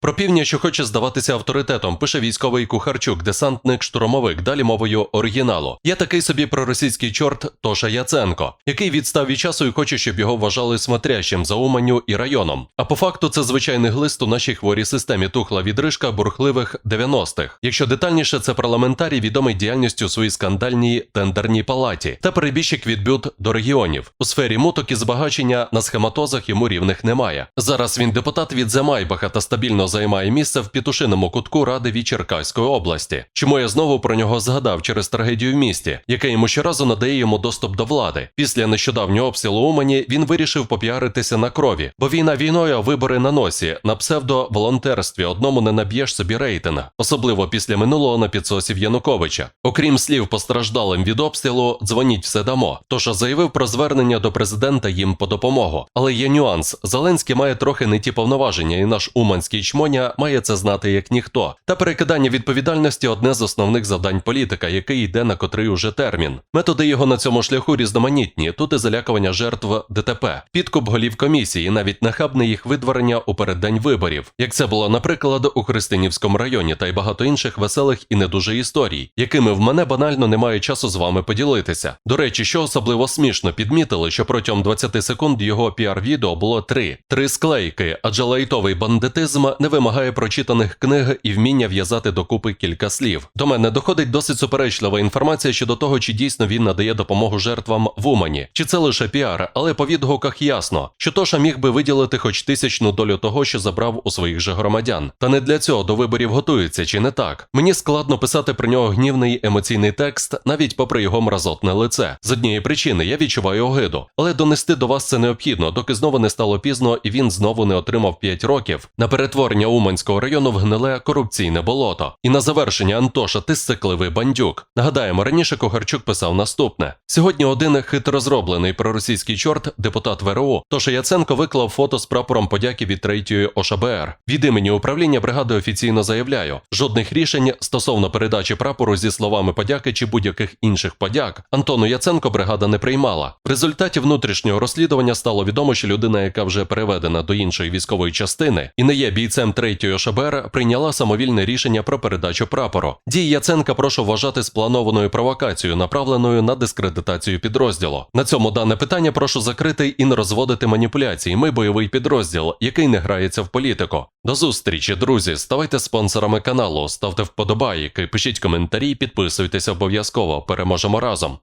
Про півдня, що хоче здаватися авторитетом, пише військовий Кухарчук, десантник, штурмовик, далі мовою оригіналу. Я такий собі проросійський чорт Тоша Яценко, який відстав від часу і хоче, щоб його вважали смотрящим за Уманню і районом. А по факту це звичайний глист у нашій хворій системі тухла відрижка бурхливих 90-х. Якщо детальніше, це парламентарій відомий діяльністю у своїй скандальній тендерній палаті та перебіжчик від бют до регіонів. У сфері муток і збагачення на схематозах йому рівних немає. Зараз він депутат від Земайбаха та стабільно займає місце в пітушиному кутку ради від Черкаської області. Чому я знову про нього згадав через трагедію в місті, яке йому щоразу надає йому доступ до влади. Після нещодавнього обстрілу Умані він вирішив попіаритися на крові, бо війна війною, а вибори на носі на псевдоволонтерстві одному не наб'єш собі рейтинг, особливо після минулого на підсосів Януковича. Окрім слів постраждалим від обстрілу, дзвоніть все дамо. Тож заявив про звернення до президента їм по допомогу. Але є нюанс: Зеленський має трохи не ті повноваження, і наш уманський чмоня має це знати як ніхто. Та перекидання відповідальності одне з основних завдань політика, який йде на котрий уже термін. Методи його на цьому шляху різноманітні. Тут і залякування жертв ДТП, підкуп голів комісії, навіть нахабне їх видворення у переддень виборів, як це було, наприклад, у Христинівському районі, та й багато інших веселих і не дуже історій, якими в мене банально немає часу з вами поділитися. До речі, що особливо смішно підмітили, що протягом 20 секунд його піар-відео було три три склейки, адже лайтовий бандитизм не вимагає прочитаних книг і вміння в'язати докупи кілька слів. До мене доходить досить суперечлива інформація щодо того, чи дійсно він надає допомогу жертвам в Умані, чи це лише піар, але по відгуках ясно, що Тоша міг би виділити хоч тисячну долю того, що забрав у своїх же громадян. Та не для цього до виборів готується, чи не так? Мені складно писати про нього гнівний емоційний текст, навіть попри його мразотне лице. З однієї причини я відчуваю огиду, але донести до вас це необхідно, доки знову не стало пізно і він знову не отримав 5 років на перетворення Уманського району в гниле корупційне болото. І на завершення Антоша, ти сцикливий бандюк. Нагадаємо, раніше Кохарчук писав наступне: сьогодні один хитро зроблений проросійський чорт, депутат ВРУ, Тоша Яценко виклав фото з прапором подяки від третьої ОШБР. Від імені управління бригади офіційно заявляю: жодних рішень стосовно передачі прапору зі словами подяки чи будь-яких інших подяк Антону Яценко бригада не приймала. В результаті внутрішнього розслідування стало відомо, що людина, яка вже переведена до іншої військової частини і не є бійцем третьої ОШБР, прийняла самовільне рішення про передачу прапору. Дії Яценка прошу вважати спланованою провокацією, направленою на дискредитацію підрозділу. На цьому дане питання прошу закрити і не розводити маніпуляції. Ми бойовий підрозділ, який не грається в політику. До зустрічі, друзі. Ставайте спонсорами каналу, ставте вподобайки, пишіть коментарі, підписуйтесь обов'язково. Переможемо разом.